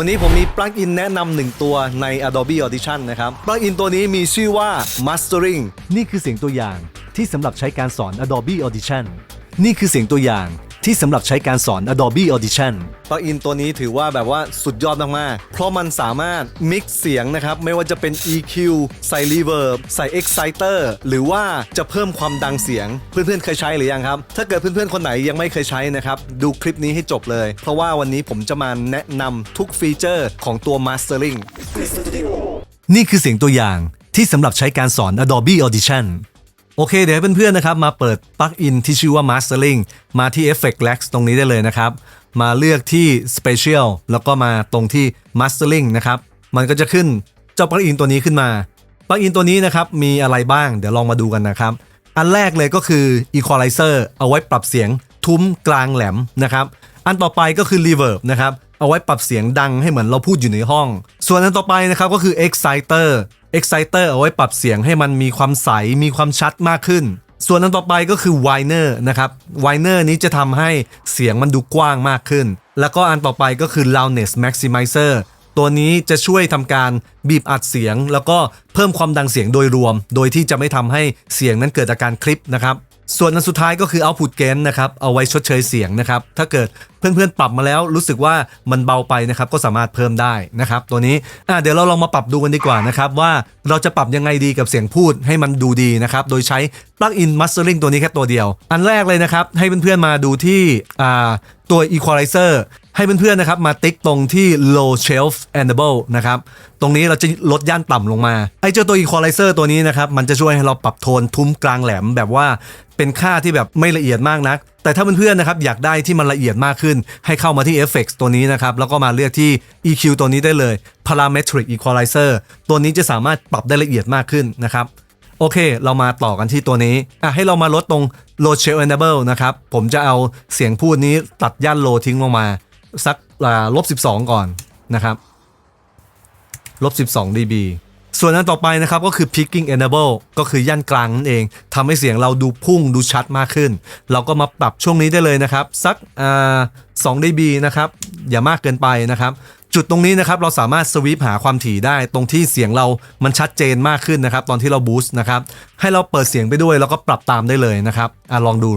วันนี้ผมมีปลั๊กอินแนะนำหนึ่งตัวใน Adobe Audition นะครับ ปลั๊กอินตัวนี้มีชื่อว่า Mastering นี่คือเสียงตัวอย่างที่สำหรับใช้การสอน Adobe Audition นี่คือเสียงตัวอย่าง ที่สำหรับใช้การสอน Adobe Audition ปลั๊กอินตัวนี้ถือว่าแบบว่าสุดยอดมากๆ เพราะมันสามารถ mix เสียงนะครับ ไม่ว่าจะเป็น EQ ใส่ Reverb ใส่ Exciter หรือว่าจะเพิ่มความดังเสียง เพื่อนๆเคยใช้หรือยังครับ ถ้าเกิดเพื่อนๆคนไหนยังไม่เคยใช้นะครับ ดูคลิปนี้ให้จบเลย เพราะว่าวันนี้ผมจะมาแนะนำทุกฟีเจอร์ของตัว Mastering นี่คือเสียงตัวอย่างที่สำหรับใช้การสอน Adobe Audition โอเค เดี๋ยวเพื่อนๆนะครับมาเปิดปลั๊กอินที่ชื่อว่า Mastering มาที่ Effect Lax ตรงนี้ได้เลยนะครับ มาเลือกที่ Special แล้วก็มาตรงที่ Mastering นะครับมันก็จะขึ้นเจ้าปลั๊กอินตัวนี้ขึ้นมาปลั๊กอินตัวนี้นะครับมีอะไรบ้างเดี๋ยวลองมาดูกันนะครับ อันแรกเลยก็คือ Equalizer เอาไว้ปรับเสียงทุ้มกลางแหลมนะครับอันต่อไปก็คือ Reverb นะครับ เอาไว้ปรับเสียงดังให้เหมือนเราพูดอยู่ในห้อง ส่วนอันต่อไปนะครับก็คือ Exciter Exciter เอาไว้ปรับเสียงให้มันมีความใสมีความชัดมากขึ้น ส่วนอันต่อไปก็คือ Winer นะครับ Winer นี้จะทำให้เสียงมันดูกว้างมากขึ้น แล้วก็อันต่อไปก็คือ Loudness Maximizer ตัวนี้จะช่วยทำการบีบอัดเสียง แล้วก็เพิ่มความดังเสียงโดยรวม โดยที่จะไม่ทำให้เสียงนั้นเกิดอาการคลิปนะครับ ส่วนอันสุดท้ายก็คือ output gain นะครับเอาไว้ชดเชยเสียงนะครับถ้าเกิดเพื่อนๆ ปรับมาแล้วรู้สึกว่ามันเบาไปนะครับก็สามารถเพิ่มได้นะครับตัวนี้อะเดี๋ยวเราลองมาปรับดูกันดีกว่านะครับว่าเราจะปรับยังไงดีกับเสียงพูดให้มันดูดีนะครับโดยใช้ plug-in mastering ตัวนี้แค่ตัวเดียว อันแรกเลยนะครับให้เพื่อนๆมาดูที่อ่าตัว equalizer ให้เพื่อนๆนะครับมาติ๊กตรงที่ low shelf enable นะครับตรงนี้เราจะลดย่านต่ำลงมา ไอ้เจ้าตัว equalizer ตัวนี้นะครับมันจะช่วยให้เราปรับโทนทุ้มกลางแหลมแบบว่าเป็นค่าที่แบบไม่ละเอียดมากนัก แต่ถ้าเพื่อนๆนะครับอยากได้ที่มันละเอียดมากขึ้น ให้เข้ามาที่ effects ตัวนี้นะครับ แล้วก็มาเลือกที่ EQ ตัวนี้ได้เลย parametric equalizer ตัวนี้จะสามารถปรับได้ละเอียดมากขึ้นนะครับโอเค เรามาต่อกันที่ตัวนี้อะให้เรามาลดตรง low shell enable นะครับ ผมจะเอาเสียงพูดนี้ตัดย่าน low ทิ้งลงมา สักลบ12ก่อนนะครับลบ 12 dB ส่วนอันต่อไปนะครับก็คือ picking enable ก็คือย่านกลางนั่นเองทำให้เสียงเราดูพุ่งดูชัดมากขึ้น เราก็มาปรับช่วงนี้ได้เลยนะครับ สักอ่า2 dB นะครับ อย่ามากเกินไปนะครับ จุดตรงนี้นะครับเราสามารถสวีปหาความถี่ได้ ตรงที่เสียงเรามันชัดเจนมากขึ้นนะครับ ตอนที่เราบูสต์นะครับ ให้เราเปิดเสียงไปด้วย แล้วก็ปรับตามได้เลยนะครับอะลองดู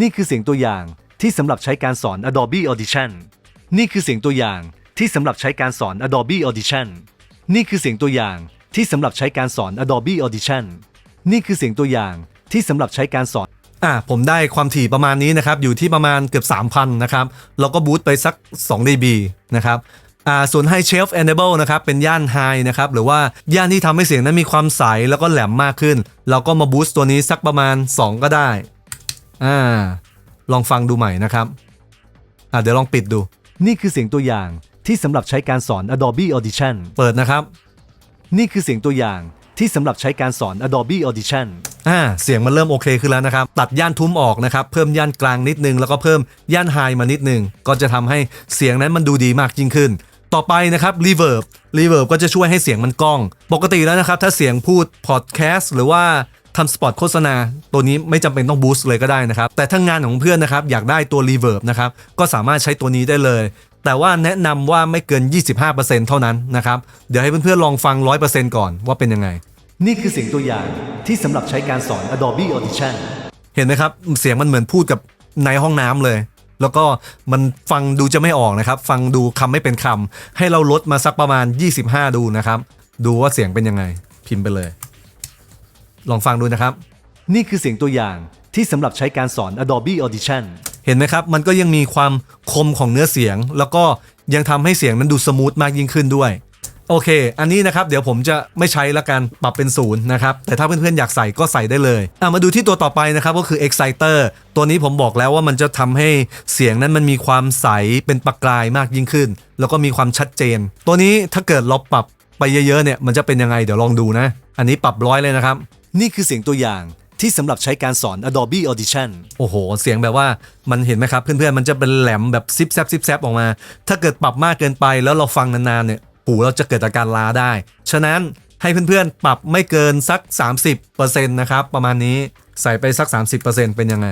นี่คือเสียงตัวอย่างที่สำหรับใช้การสอน Adobe Audition นี่คือเสียงตัวอย่างที่สำหรับใช้การสอน Adobe Audition นี่คือเสียงตัวอย่างที่สำหรับใช้การสอน Adobe Audition นี่คือเสียงตัวอย่างที่สำหรับใช้การสอนอะผมได้ความถี่ประมาณนี้นะครับ อยู่ที่ประมาณเกือบ 3,000 นะครับเราก็บูตไปสัก 2 dB นะครับอ่าส่วน High Shelf Enable นะครับ เป็นย่าน High นะครับ หรือว่าย่านที่ทำให้เสียงนั้นมีความใสแล้วก็แหลมมากขึ้น เราก็มาบูสต์ตัวนี้สักประมาณ 2 ก็ได้อ่าลองฟังดูใหม่นะครับอะเดี๋ยวลองปิดดู นี่คือเสียงตัวอย่างที่สำหรับใช้การสอน Adobe Audition เปิดนะครับ นี่คือเสียงตัวอย่างที่สำหรับใช้การสอน Adobe Audition อ่าเสียงมันเริ่มโอเคขึ้นแล้วนะครับ ตัดย่านทุ้มออกนะครับ เพิ่มย่านกลางนิดนึง แล้วก็เพิ่มย่านไฮมานิดนึง ก็จะทำให้เสียงนั้นมันดูดีมากยิ่งขึ้น ต่อไปนะครับ Reverb Reverb ก็จะช่วยให้เสียงมันก้อง ปกติแล้วนะครับ ถ้าเสียงพูด Podcast หรือว่า ทำสปอตโฆษณา ตัวนี้ไม่จำเป็นต้องบูสต์เลยก็ได้นะครับ แต่ถ้างานของเพื่อนนะครับ อยากได้ตัว Reverb นะครับ ก็สามารถใช้ตัวนี้ได้เลย แต่ว่าแนะนำว่าไม่เกิน 25%เท่านั้นนะครับ เดี๋ยวให้เพื่อนๆลองฟัง 100%ก่อนว่าเป็นยังไง นี่คือเสียงตัวอย่างที่สำหรับใช้การสอน Adobe Audition เห็นไหมครับ เสียงมันเหมือนพูดกับในห้องน้ำเลย แล้วก็มันฟังดูจะไม่ออกนะครับ ฟังดูคำไม่เป็นคำให้เราลดมาสักประมาณ 25 ดูนะครับ ดูว่าเสียงเป็นยังไง พิมพ์ไปเลย ลองฟังดูนะครับ นี่คือเสียงตัวอย่างที่สำหรับใช้การสอน Adobe Audition เห็นไหมครับ มันก็ยังมีความคมของเนื้อเสียง แล้วก็ยังทำให้เสียงนั้นดูสมูทมากยิ่งขึ้นด้วยโอเค อันนี้นะครับเดี๋ยวผมจะไม่ใช้ละกันปรับเป็นศูนย์นะครับ แต่ถ้าเพื่อนๆอยากใส่ก็ใส่ได้เลยอะมาดูที่ตัวต่อไปนะครับก็คือ Exciter ตัวนี้ผมบอกแล้วว่ามันจะทำให้เสียงนั้นมันมีความใสเป็นประกายมากยิ่งขึ้น แล้วก็มีความชัดเจน ตัวนี้ถ้าเกิดเราปรับไปเยอะๆเนี่ยมันจะเป็นยังไงเดี๋ยวลองดูนะ อันนี้ปรับร้อยเลยนะครับ นี่คือเสียงตัวอย่างที่สำหรับใช้การสอน Adobe Audition โอ้โห เสียงแบบว่ามันเห็นไหมครับเพื่อนๆ มันจะเป็นแหลมแบบซิปแซบซิปแซบออกมา ถ้าเกิดปรับมากเกินไปแล้วเราฟังนานๆเนี่ยหูเราจะเกิดอาการล้าได้ ฉะนั้นให้เพื่อนๆ ปรับไม่เกินสัก 30%นะครับ ประมาณนี้ใส่ไปสัก 30%เป็นยังไง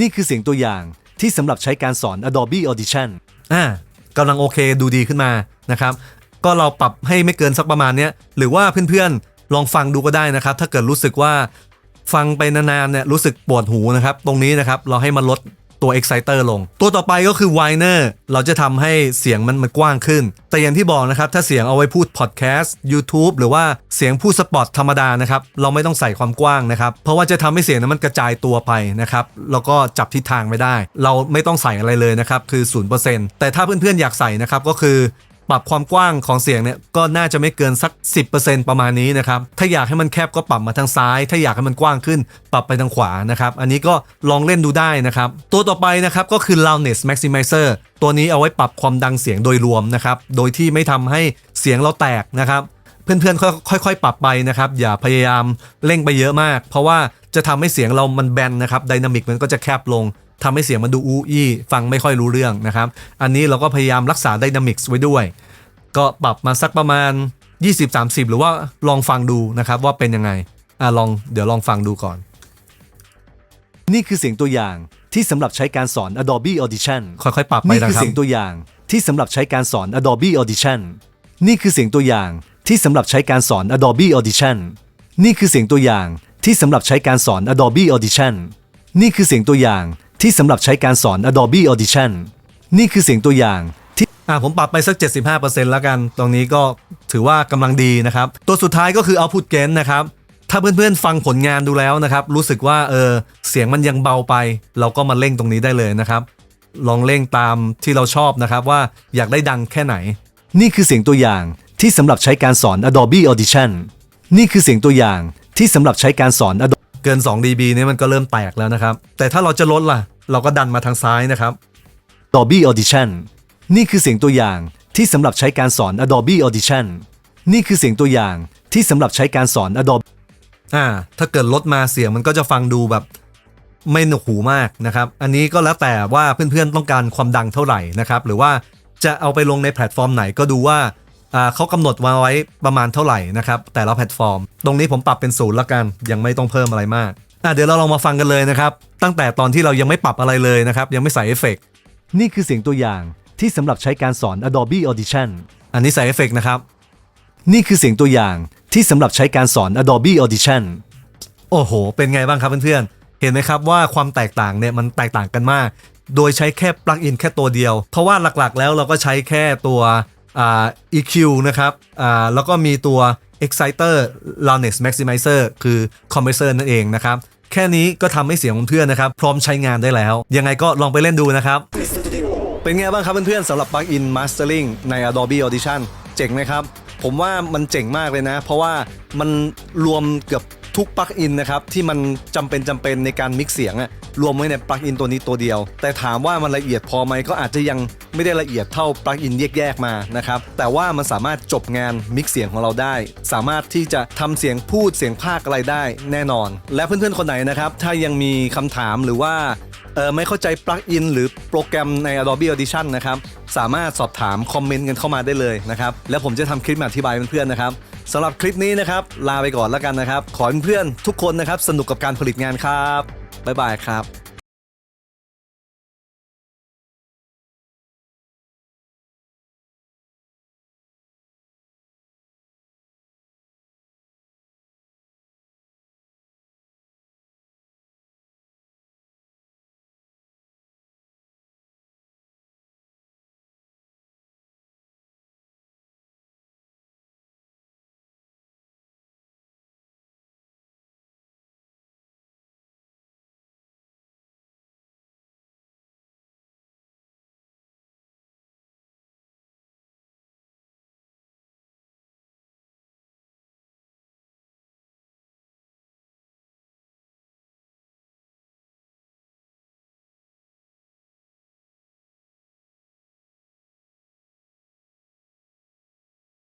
นี่คือเสียงตัวอย่างที่สำหรับใช้การสอน Adobe Audition อ่ากำลังโอเคดูดีขึ้นมานะครับ ก็เราปรับให้ไม่เกินสักประมาณเนี้ยหรือว่าเพื่อนๆ ลองฟังดูก็ได้นะครับ ถ้าเกิดรู้สึกว่าฟังไปนานๆเนี่ยรู้สึกปวดหูนะครับ ตรงนี้นะครับเราให้มันลดตัว exciter ลง ตัวต่อไปก็คือ w i n e r เราจะทำให้เสียงมันมันกว้างขึ้น แต่อย่างที่บอกนะครับ ถ้าเสียงเอาไว้พูด podcast YouTube หรือว่าเสียงพูดสปอตธรรมดานะครับ เราไม่ต้องใส่ความกว้างนะครับ เพราะว่าจะทำให้เสียงนั้นมันกระจายตัวไปนะครับ แล้วก็จับทิศทางไม่ได้ เราไม่ต้องใส่อะไรเลยนะครับ คือ 0%แต่ถ้าเพื่อนๆอยากใส่นะครับก็คือ ปรับความกว้างของเสียงเนี่ยก็น่าจะไม่เกินสัก 10%ประมาณนี้นะครับ ถ้าอยากให้มันแคบก็ปรับมาทางซ้าย ถ้าอยากให้มันกว้างขึ้น ปรับไปทางขวานะครับ อันนี้ก็ลองเล่นดูได้นะครับ ตัวต่อไปนะครับก็คือ loudness maximizer ตัวนี้เอาไว้ปรับความดังเสียงโดยรวมนะครับ โดยที่ไม่ทำให้เสียงเราแตกนะครับ เพื่อนๆค่อยๆ ปรับไปนะครับ อย่าพยายามเร่งไปเยอะมาก เพราะว่าจะทำให้เสียงเรามันแบนนะครับไดนามิกมันก็จะแคบลง ทำให้เสียงมันดูอู้อี้ฟังไม่ค่อยรู้เรื่องนะครับ อันนี้เราก็พยายามรักษาไดนามิกไว้ด้วย ก็ปรับมาสักประมาณ 20-30 หรือว่าลองฟังดูนะครับว่าเป็นยังไงอะลองเดี๋ยวลองฟังดูก่อน นี่คือเสียงตัวอย่างที่สำหรับใช้การสอน Adobe Audition ค่อยๆปรับไปนี่นะคือครับเสียงตัวอย่างที่สำหรับใช้การสอน Adobe Audition นี่คือเสียงตัวอย่างที่สำหรับใช้การสอน Adobe Audition นี่คือเสียงตัวอย่างที่สำหรับใช้การสอน Adobe Audition นี่คือเสียงตัวอย่าง ที่สำหรับใช้การสอน Adobe Audition นี่คือเสียงตัวอย่างที่อ่าผมปรับไปสัก 75%แล้วกัน ตรงนี้ก็ถือว่ากำลังดีนะครับ ตัวสุดท้ายก็คือ Output Gain นะครับ ถ้าเพื่อนๆฟังผลงานดูแล้วนะครับ รู้สึกว่าเออเสียงมันยังเบาไป เราก็มาเร่งตรงนี้ได้เลยนะครับ ลองเร่งตามที่เราชอบนะครับว่าอยากได้ดังแค่ไหน นี่คือเสียงตัวอย่างที่สำหรับใช้การสอน Adobe Audition นี่คือเสียงตัวอย่างที่สำหรับใช้การสอน Adobe เกิน 2 dB เนี่ยมันก็เริ่มแตกแล้วนะครับ แต่ถ้าเราจะลดล่ะ เราก็ดันมาทางซ้ายนะครับ Adobe Audition นี่คือเสียงตัวอย่างที่สำหรับใช้การสอน Adobe Audition นี่คือเสียงตัวอย่างที่สำหรับใช้การสอน Adobe อ่า ถ้าเกิดลดมาเสียงมันก็จะฟังดูแบบ ไม่หนวกหูมากนะครับ อันนี้ก็แล้วแต่ว่าเพื่อนๆต้องการความดังเท่าไหร่นะครับ หรือว่าจะเอาไปลงในแพลตฟอร์มไหนก็ดูว่าอ่า เขากำหนดมาไว้ประมาณเท่าไหร่นะครับแต่ละแพลตฟอร์ม ตรงนี้ผมปรับเป็นศูนย์ละกัน ยังไม่ต้องเพิ่มอะไรมากเดี๋ยวเราลองมาฟังกันเลยนะครับ ตั้งแต่ตอนที่เรายังไม่ปรับอะไรเลยนะครับ ยังไม่ใส่เอฟเฟกต์นี่คือเสียงตัวอย่างที่สำหรับใช้การสอน Adobe Audition อันนี้ใส่เอฟเฟกต์นะครับ นี่คือเสียงตัวอย่างที่สำหรับใช้การสอน Adobe Audition โอ้โห เป็นไงบ้างครับเพื่อนๆ เห็นไหมครับว่าความแตกต่างเนี่ยมันแตกต่างกันมาก โดยใช้แค่ปลั๊กอินแค่ตัวเดียว เพราะว่าหลักๆ แล้วเราก็ใช้แค่ตัว อ่า EQ นะครับอ่าแล้วก็มีตัว Exciter Loudness Maximizer คือ Compressor นั่นเองนะครับ แค่นี้ก็ทำให้เสียงของเพื่อนนะครับ พร้อมใช้งานได้แล้ว ยังไงก็ลองไปเล่นดูนะครับ เป็นไงบ้างครับเพื่อนๆสำหรับ Plug-in Mastering ใน Adobe Audition เจ๋งไหมครับ ผมว่ามันเจ๋งมากเลยนะ เพราะว่ามันรวมเกือบ ทุกปลั๊กอินนะครับที่มันจำเป็นจำเป็นในการมิกเสียงอะรวมไว้ในปลั๊กอินตัวนี้ตัวเดียว แต่ถามว่ามันละเอียดพอไหมก็อาจจะยังไม่ได้ละเอียดเท่าปลั๊กอินแยกๆมานะครับแต่ว่ามันสามารถจบงานมิกเสียงของเราได้ สามารถที่จะทำเสียงพูดเสียงภาคอะไรได้แน่นอน และเพื่อนๆคนไหนนะครับถ้ายังมีคำถามหรือว่าเออไม่เข้าใจปลั๊กอินหรือโปรแกรมใน Adobe Audition นะครับ สามารถสอบถามคอมเมนต์กันเข้ามาได้เลยนะครับ แล้วผมจะทำคลิปมาอธิบายเพื่อนๆนะครับ สำหรับคลิปนี้นะครับ ลาไปก่อนแล้วกันนะครับ ขอให้เพื่อนๆทุกคนนะครับ สนุกกับการผลิตงานครับบ๊ายบายครับ